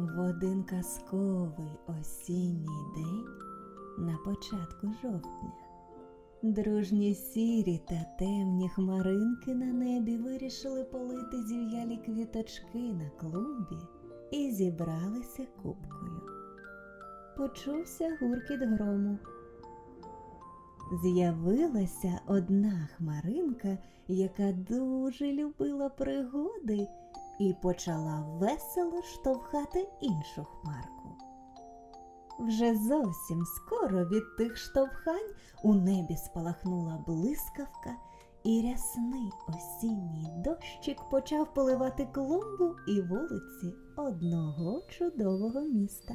В один казковий осінній день на початку жовтня дружні сірі та темні хмаринки на небі вирішили полити зів'ялі квіточки на клумбі і зібралися купкою. Почувся гуркіт грому. З'явилася одна хмаринка, яка дуже любила пригоди, і почала весело штовхати іншу хмарку. Вже зовсім скоро від тих штовхань у небі спалахнула блискавка, і рясний осінній дощик почав поливати клумбу і вулиці одного чудового міста.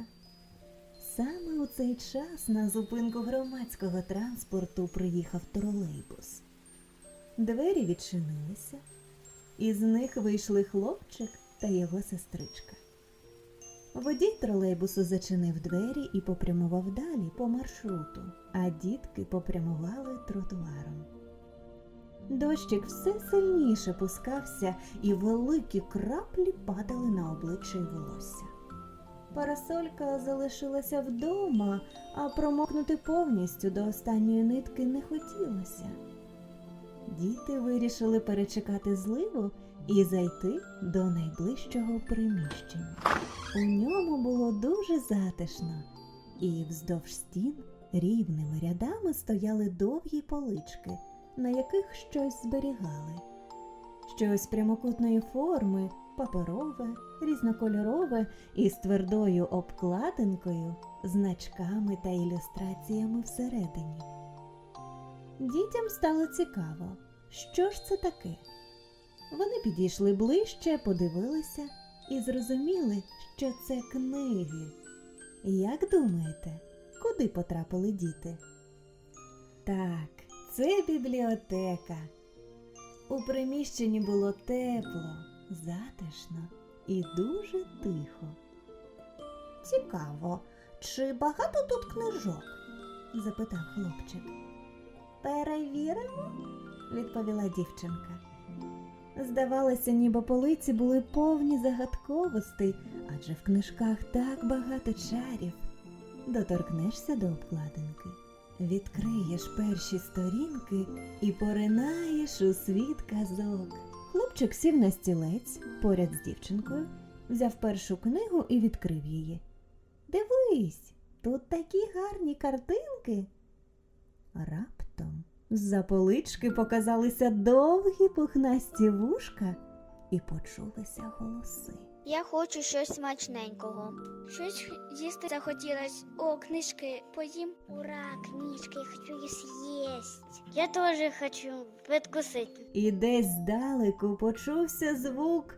Саме у цей час на зупинку громадського транспорту приїхав тролейбус. Двері відчинилися, і з них вийшли хлопчик та його сестричка. Водій тролейбусу зачинив двері і попрямував далі по маршруту, а дітки попрямували тротуаром. Дощик все сильніше пускався, і великі краплі падали на обличчя й волосся. Парасолька залишилася вдома, а промокнути повністю до останньої нитки не хотілося. Діти вирішили перечекати зливу і зайти до найближчого приміщення. У ньому було дуже затишно, і вздовж стін рівними рядами стояли довгі полички, на яких щось зберігали. Щось прямокутної форми, паперове, різнокольорове і з твердою обкладинкою, значками та ілюстраціями всередині. Дітям стало цікаво, що ж це таке. Вони підійшли ближче, подивилися і зрозуміли, що це книги. Як думаєте, куди потрапили діти? Так, це бібліотека. У приміщенні було тепло, затишно і дуже тихо. Цікаво, чи багато тут книжок? запитав хлопчик. Перевіримо, відповіла дівчинка. Здавалося, ніби полиці були повні загадковостей, адже в книжках так багато чарів. Доторкнешся до обкладинки, відкриєш перші сторінки і поринаєш у світ казок. Хлопчик сів на стілець поряд з дівчинкою, взяв першу книгу і відкрив її. Дивись, тут такі гарні картинки. Раптом з-за полички показалися довгі пухнасті вушка і почулися голоси. Я хочу щось смачненького. Щось їсти захотілось. О, книжки, поїм. Ура, книжки, хочу їх з'їсть. Я теж хочу відкусити. І десь здалеку почувся звук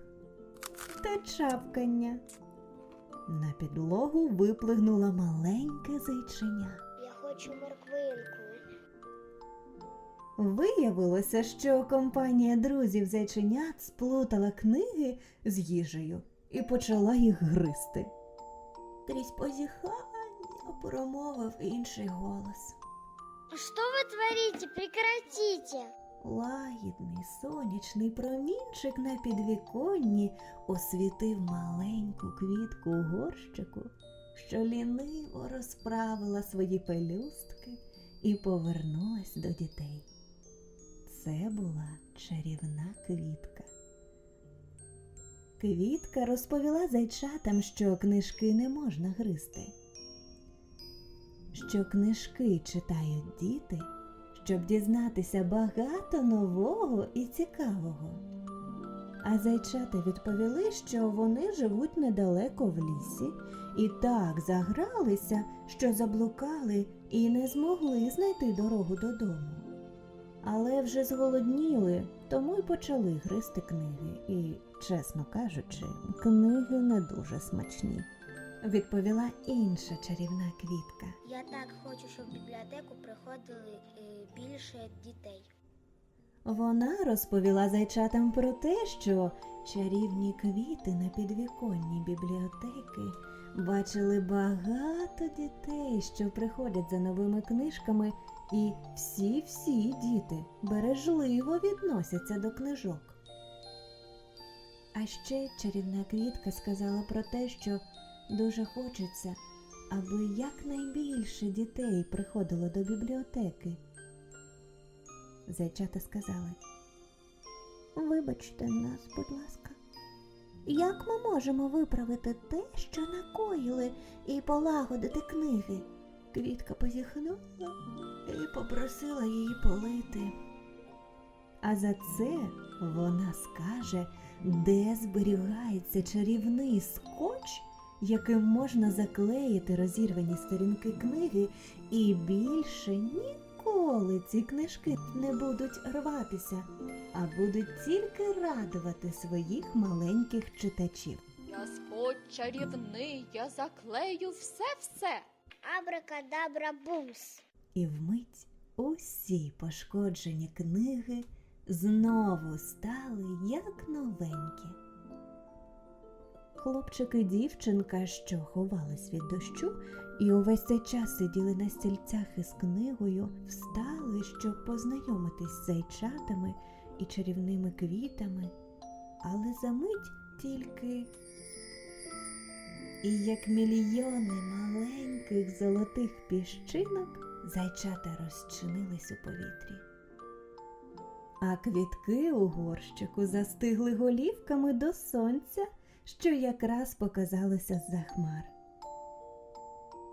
та чавкання. На підлогу виплигнуло маленьке зайчиня. Я хочу морквинку. Виявилося, що компанія друзів зайченят сплутала книги з їжею і почала їх гризти. Крізь позіхання промовив інший голос. Что вы творите? Прекратите! Лагідний сонячний промінчик на підвіконні освітив маленьку квітку у горщику, що ліниво розправила свої пелюстки і повернулась до дітей. Це була чарівна квітка. Квітка розповіла зайчатам, що книжки не можна гризти, що книжки читають діти, щоб дізнатися багато нового і цікавого. А зайчата відповіли, що вони живуть недалеко в лісі і так загралися, що заблукали і не змогли знайти дорогу додому. Але вже зголодніли, тому й почали гризти книги. І, чесно кажучи, книги не дуже смачні, відповіла інша чарівна квітка. Я так хочу, щоб в бібліотеку приходили е, більше дітей. Вона розповіла зайчатам про те, що чарівні квіти на підвіконні бібліотеки бачили багато дітей, що приходять за новими книжками, і всі-всі діти бережливо відносяться до книжок. А ще чарівна квітка сказала про те, що Дуже хочеться, аби якнайбільше дітей приходило до бібліотеки. Зайчата сказали. Вибачте нас, будь ласка. Як ми можемо виправити те, що накоїли, і полагодити книги? Квітка позіхнула і попросила її полити. А за це вона скаже, де зберігається чарівний скотч, яким можна заклеїти розірвані сторінки книги, і більше ніколи ці книжки не будуть рватися, а будуть тільки радувати своїх маленьких читачів. Я скотч чарівний, я заклею все-все. Абракадабра бумс. І вмить усі пошкоджені книги знову стали як новенькі. Хлопчик і дівчинка, що ховались від дощу, і увесь цей час сиділи на стільцях із книгою, встали, щоб познайомитись з зайчатами і чарівними квітами, але за мить тільки. І як мільйони маленьких золотих піщинок зайчата розчинились у повітрі. А квітки у горщику застигли голівками до сонця, що якраз показалося з-за хмар.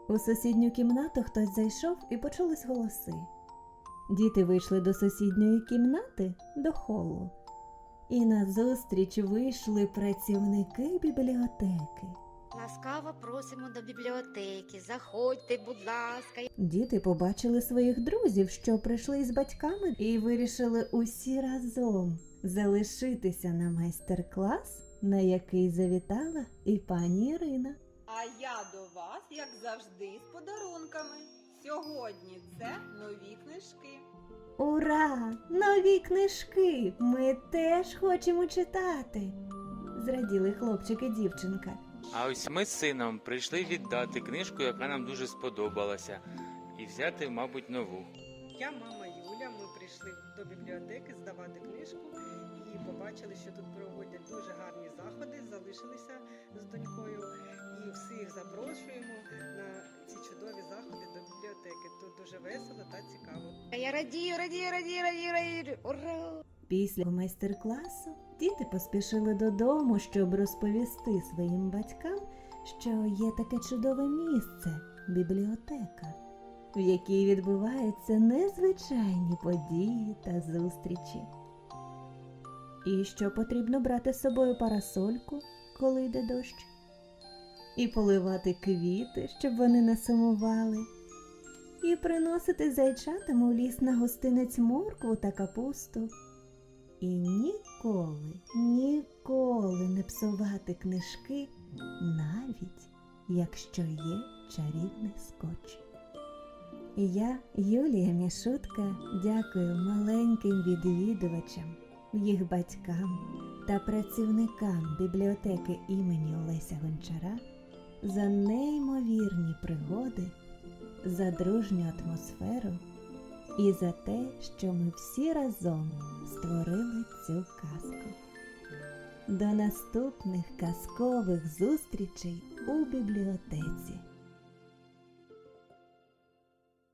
У сусідню кімнату хтось зайшов і почулись голоси. Діти вийшли до сусідньої кімнати до холу. І назустріч вийшли працівники бібліотеки. Ласкаво просимо до бібліотеки. Заходьте, будь ласка. Діти побачили своїх друзів, що прийшли із батьками, і вирішили усі разом залишитися на майстер-клас, на який завітала і пані Ірина. А я до вас, як завжди, з подарунками. Сьогодні це нові книжки. Ура! Нові книжки! Ми теж хочемо читати. Зраділи хлопчик і дівчинка. А ось ми з сином прийшли віддати книжку, яка нам дуже сподобалася, і взяти, мабуть, нову. Я мама Юля. Ми прийшли до бібліотеки здавати книжку і побачили, що тут проводять дуже гарні заходи. Залишилися з донькою і всіх запрошуємо на ці чудові заходи до бібліотеки. Тут дуже весело та цікаво. Я радію, радію, радію, радію, радію. Ура! Після майстер-класу діти поспішили додому, щоб розповісти своїм батькам, що є таке чудове місце бібліотека, в якій відбуваються незвичайні події та зустрічі. І що потрібно брати з собою парасольку, коли йде дощ, і поливати квіти, щоб вони не сумували, і приносити зайчатам у ліс на гостинець моркву та капусту. І ніколи, ніколи не псувати книжки, навіть якщо є чарівний скотч. І я, Юлія Мішутка, дякую маленьким відвідувачам, їх батькам та працівникам бібліотеки імені Олеся Гончара за неймовірні пригоди, за дружню атмосферу і за те, що ми всі разом створили цю казку. До наступних казкових зустрічей у бібліотеці.